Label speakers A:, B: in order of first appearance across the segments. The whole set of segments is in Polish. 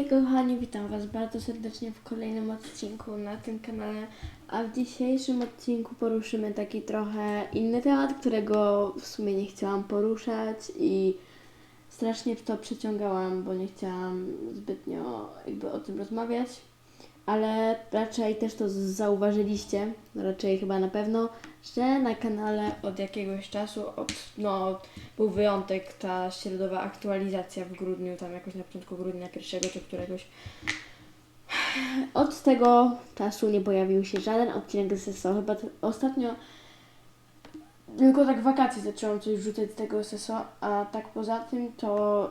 A: Hej kochani, witam Was bardzo serdecznie w kolejnym odcinku na tym kanale. A w dzisiejszym odcinku poruszymy taki trochę inny temat, którego w sumie nie chciałam poruszać i strasznie w to przeciągałam, bo nie chciałam zbytnio jakby o tym rozmawiać. Ale raczej też to zauważyliście, raczej chyba na pewno, że na kanale od jakiegoś czasu, od, no, był wyjątek, ta środowa aktualizacja w grudniu, tam jakoś na początku grudnia pierwszego czy któregoś. Od tego czasu nie pojawił się żaden odcinek z SSO. Chyba ostatnio tylko tak wakacje zaczęłam coś wrzucać z tego SSO, a tak poza tym to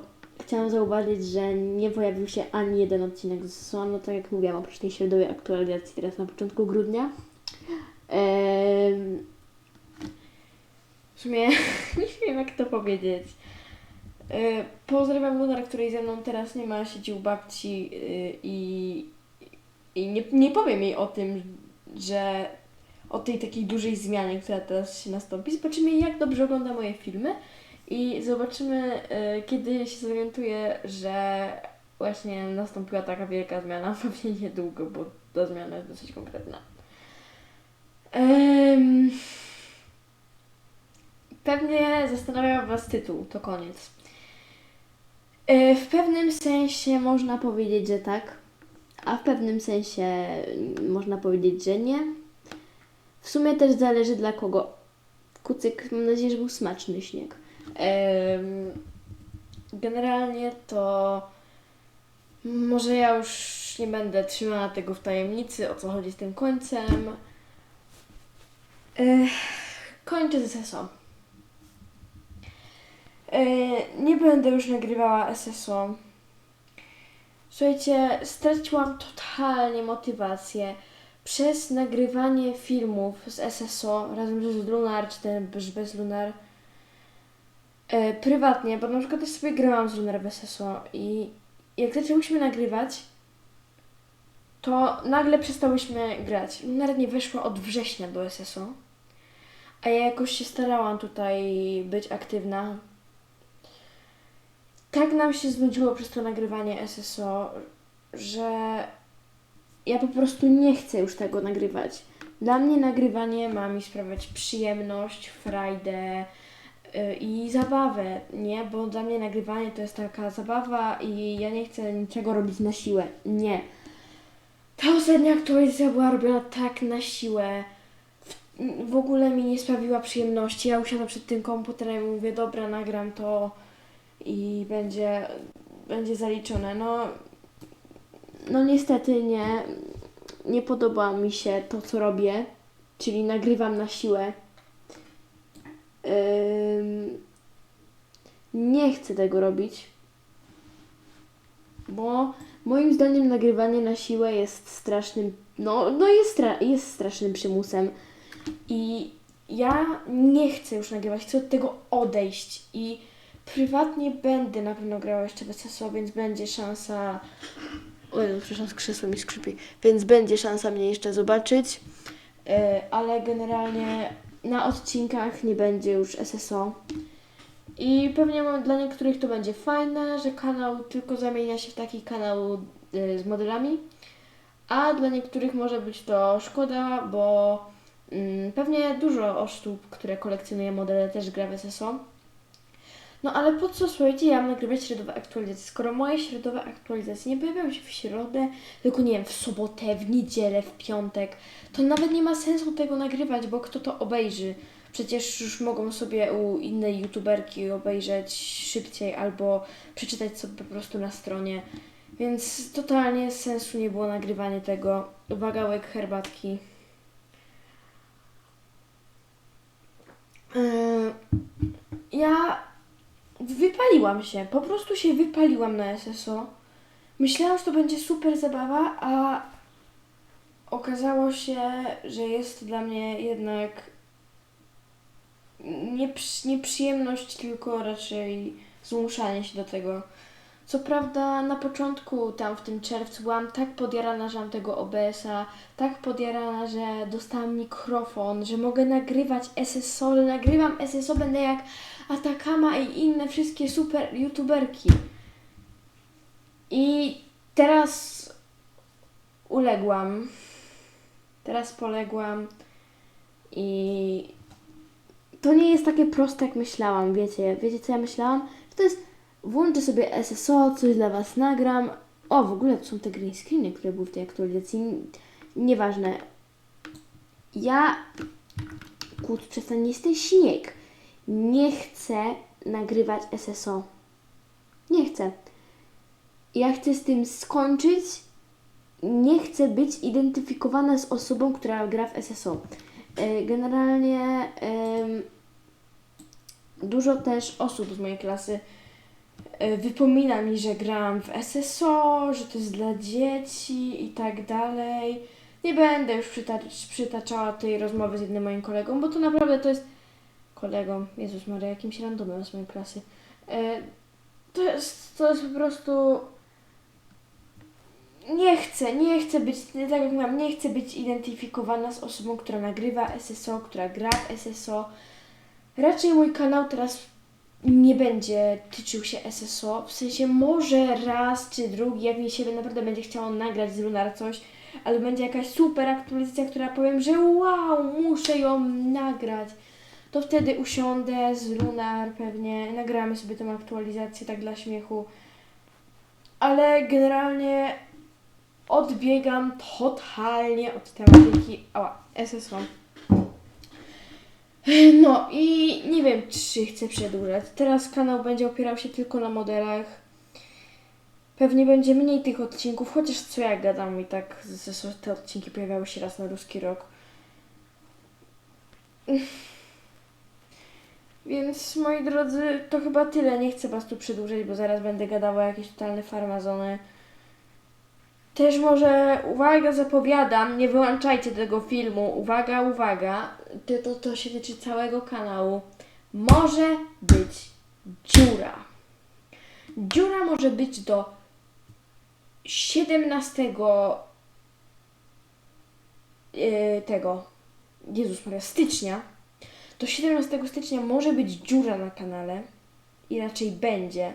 A: chciałam zauważyć, że nie pojawił się ani jeden odcinek z SSO, no tak jak mówiłam, oprócz tej środowej aktualizacji teraz na początku grudnia. Em, w sumie nie wiem jak to powiedzieć. E, Pozdrawiam Lunar, której ze mną teraz nie ma, siedzi u babci y, i, i nie, nie powiem jej o tym, że o tej takiej dużej zmianie, która teraz się nastąpi. Zobaczymy jak dobrze ogląda moje filmy i zobaczymy y, kiedy się zorientuje, że właśnie nastąpiła taka wielka zmiana, pewnie niedługo, bo ta zmiana jest dosyć konkretna. Em, Pewnie zastanawia Was tytuł, to koniec. E, W pewnym sensie można powiedzieć, że tak, a w pewnym sensie można powiedzieć, że nie. W sumie też zależy dla kogo. Kucyk, mam nadzieję, że był smaczny śnieg. Generalnie to może ja już nie będę trzymała tego w tajemnicy, o co chodzi z tym końcem. Kończę z SSO. Nie będę już nagrywała SSO. Słuchajcie, straciłam totalnie motywację przez nagrywanie filmów z SSO razem z Lunar, czy też bez Lunar. E, prywatnie, bo na przykład też sobie grałam z w SSO i jak zaczęłyśmy nagrywać, to nagle przestałyśmy grać. Lunar nie weszła od września do SSO, a ja jakoś się starałam tutaj być aktywna, tak nam się znudziło przez to nagrywanie SSO, że ja po prostu nie chcę już tego nagrywać. Dla mnie nagrywanie ma mi sprawiać przyjemność, frajdę i zabawę, nie? Bo dla mnie nagrywanie to jest taka zabawa i ja nie chcę niczego robić na siłę. Nie. Ta ostatnia aktualizacja była robiona tak na siłę. W, w ogóle mi nie sprawiła przyjemności. Ja usiadłam przed tym komputerem i mówię, dobra, nagram to i będzie, będzie zaliczone. No, no niestety nie, nie podoba mi się to, co robię, czyli nagrywam na siłę. Nie chcę tego robić, bo moim zdaniem nagrywanie na siłę jest strasznym, no, no jest, stra- jest strasznym przymusem i ja nie chcę już nagrywać, chcę od tego odejść i prywatnie będę na pewno grała jeszcze SSO, więc będzie szansa. Oj, no, przepraszam, z krzesłem mi skrzypi. Więc będzie szansa mnie jeszcze zobaczyć. E, ale generalnie na odcinkach nie będzie już SSO. I pewnie dla niektórych to będzie fajne, że kanał tylko zamienia się w taki kanał e, z modelami. A dla niektórych może być to szkoda, bo mm, pewnie dużo osób, które kolekcjonuje modele, też gra w SSO. No ale po co, słuchajcie, ja mam nagrywać środowe aktualizacje, skoro moje środowe aktualizacje nie pojawiają się w środę, tylko nie wiem, w sobotę, w niedzielę, w piątek, to nawet nie ma sensu tego nagrywać, bo kto to obejrzy? Przecież już mogą sobie u innej youtuberki obejrzeć szybciej albo przeczytać sobie po prostu na stronie. Więc totalnie sensu nie było nagrywanie tego. Uwaga, łyk herbatki. Yy, ja wypaliłam się, po prostu się wypaliłam na SSO. Myślałam, że to będzie super zabawa, a okazało się, że jest to dla mnie jednak nie, przy- nie przyjemność, tylko raczej zmuszanie się do tego. Co prawda na początku, tam w tym czerwcu, byłam tak podjarana, że mam tego OBS-a, tak podjarana, że dostałam mikrofon, że mogę nagrywać SSO, nagrywam SSO, będę jak Atakama i inne wszystkie super youtuberki. I teraz uległam. Teraz poległam i to nie jest takie proste, jak myślałam, wiecie. Wiecie, co ja myślałam? To jest, włączę sobie SSO, coś dla Was nagram. O, w ogóle to są te green screeny, które były w tej aktualizacji. Nieważne. Ja, kut, przestań, jest ten śnieg. Nie chcę nagrywać SSO. Nie chcę. Ja chcę z tym skończyć. Nie chcę być identyfikowana z osobą, która gra w SSO. E, Generalnie dużo też osób z mojej klasy wypomina mi, że grałam w SSO, że to jest dla dzieci i tak dalej. Nie będę już przytacz, przytaczała tej rozmowy z jednym moim kolegą, bo to naprawdę to jest kolegą, Jezus Maria, jakimś randomem z mojej klasy. E, To jest, to jest po prostu nie chcę, nie chcę być, tak jak mówiłam, nie chcę być identyfikowana z osobą, która nagrywa SSO, która gra w SSO. Raczej mój kanał teraz nie będzie tyczył się SSO, w sensie może raz czy drugi, jak mi się naprawdę będzie chciało nagrać z Lunar coś, ale będzie jakaś super aktualizacja, która powiem, że wow, muszę ją nagrać. To wtedy usiądę z Lunar pewnie, nagramy sobie tą aktualizację tak dla śmiechu. Ale generalnie odbiegam totalnie od tematyki ała, SSO. No i nie wiem, czy chcę przedłużać. Teraz kanał będzie opierał się tylko na modelach. Pewnie będzie mniej tych odcinków, chociaż co ja gadam i tak te odcinki pojawiały się raz na ruski rok. Więc moi drodzy, to chyba tyle. Nie chcę was tu przedłużać, bo zaraz będę gadała jakieś totalne farmazony. Też może, uwaga, zapowiadam, nie wyłączajcie tego filmu. Uwaga, uwaga, to, to, to się tyczy całego kanału. Może być dziura. Dziura może być do 17 yy, tego, Jezus Maria, stycznia. Do 17 stycznia może być dziura na kanale i raczej będzie,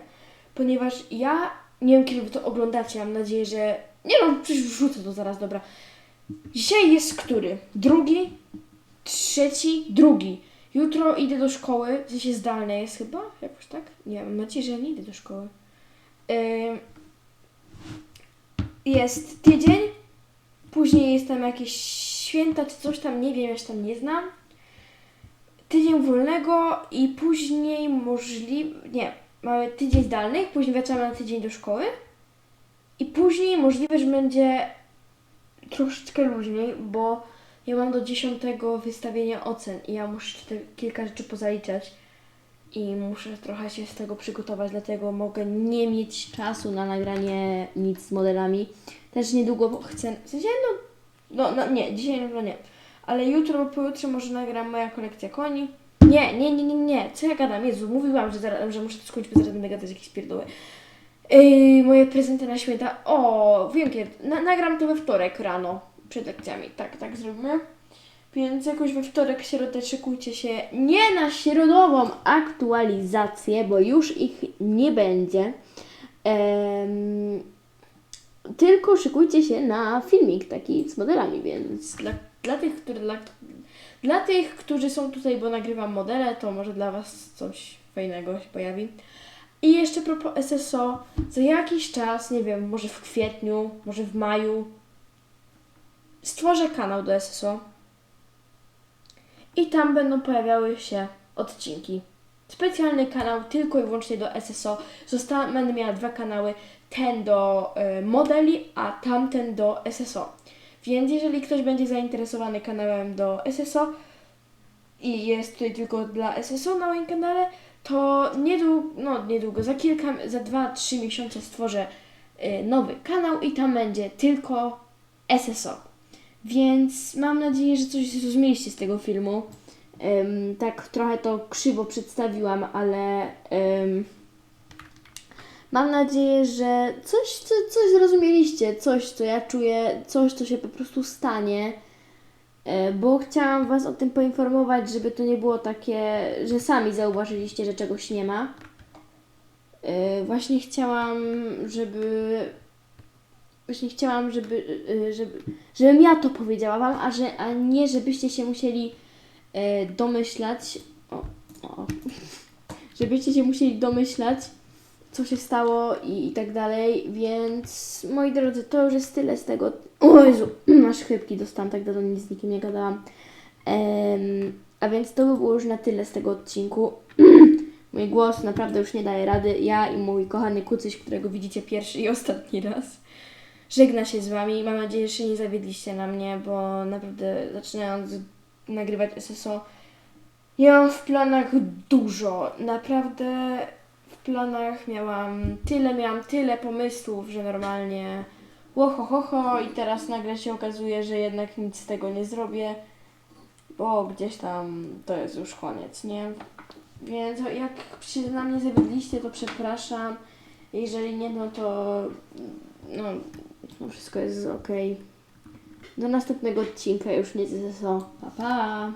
A: ponieważ ja nie wiem, kiedy wy to oglądacie, mam nadzieję, że nie no, przecież wrzucę to zaraz, dobra. Dzisiaj jest który? Drugi? Trzeci? Drugi. Jutro idę do szkoły, w sensie zdalne jest chyba, jakoś tak? Nie, mam nadzieję, że ja nie idę do szkoły. Jest tydzień, później jest tam jakieś święta czy coś tam, nie wiem, ja się tam nie znam. Tydzień wolnego i później możliwe, nie, mamy tydzień zdalnych, później wracamy na tydzień do szkoły. I później możliwe, że będzie troszeczkę luźniej, bo ja mam do 10 wystawienia ocen i ja muszę te kilka rzeczy pozaliczać i muszę trochę się z tego przygotować, dlatego mogę nie mieć czasu na nagranie nic z modelami. Też niedługo chcę, w sensie no, no, no nie, dzisiaj pewno nie, ale jutro lub pojutrze może nagram moja kolekcja koni. Nie, nie, nie, nie, nie, co ja gadam? Jezu, mówiłam, że, zaraz, że muszę to skończyć, bo zaraz będę gadać jakieś pierdoły. Yy, moje prezenty na święta. O, wiem kiedy. Na, nagram to we wtorek rano przed lekcjami. Tak, tak zrobimy. Więc jakoś we wtorek, środę szykujcie się nie na środową aktualizację, bo już ich nie będzie. Em, tylko szykujcie się na filmik taki z modelami, więc dla, dla tych, którzy dla, dla tych, którzy są tutaj, bo nagrywam modele, to może dla Was coś fajnego się pojawi. I jeszcze propos SSO, za jakiś czas, nie wiem, może w kwietniu, może w maju, stworzę kanał do SSO i tam będą pojawiały się odcinki. Specjalny kanał tylko i wyłącznie do SSO. Zosta- będę miała dwa kanały, ten do y, modeli, a tamten do SSO. Więc jeżeli ktoś będzie zainteresowany kanałem do SSO i jest tutaj tylko dla SSO na moim kanale, to niedługo, no niedługo, za kilka, za 2-3 miesiące stworzę y, nowy kanał i tam będzie tylko SSO. Więc mam nadzieję, że coś zrozumieliście z tego filmu. Tak trochę to krzywo przedstawiłam, ale mam nadzieję, że coś, co, coś zrozumieliście, coś, co ja czuję, coś, co się po prostu stanie. E, Bo chciałam Was o tym poinformować, żeby to nie było takie, że sami zauważyliście, że czegoś nie ma. E, Właśnie chciałam, żeby właśnie chciałam, żeby, y, żeby, żebym ja to powiedziała Wam, a, że, a nie żebyście się musieli e, domyślać. O, o, żebyście się musieli domyślać, co się stało i, i tak dalej, więc moi drodzy, to już jest tyle z tego. O Jezu, aż chrypki dostałam, tak dawno nic z nikim nie gadałam. Em, a więc to by było już na tyle z tego odcinku. Mój głos naprawdę już nie daje rady. Ja i mój kochany kucyś, którego widzicie pierwszy i ostatni raz. Żegna się z Wami. Mam nadzieję, że nie zawiedliście na mnie, bo naprawdę zaczynając nagrywać SSO, ja mam w planach dużo. Naprawdę planach miałam tyle, miałam tyle pomysłów, że normalnie łoho, ho, ho i teraz nagle się okazuje, że jednak nic z tego nie zrobię, bo gdzieś tam to jest już koniec, nie? Więc jak się na mnie zawiedliście, to przepraszam. Jeżeli nie, no to no, wszystko jest ok. Do następnego odcinka już nie ZSO. Pa, pa!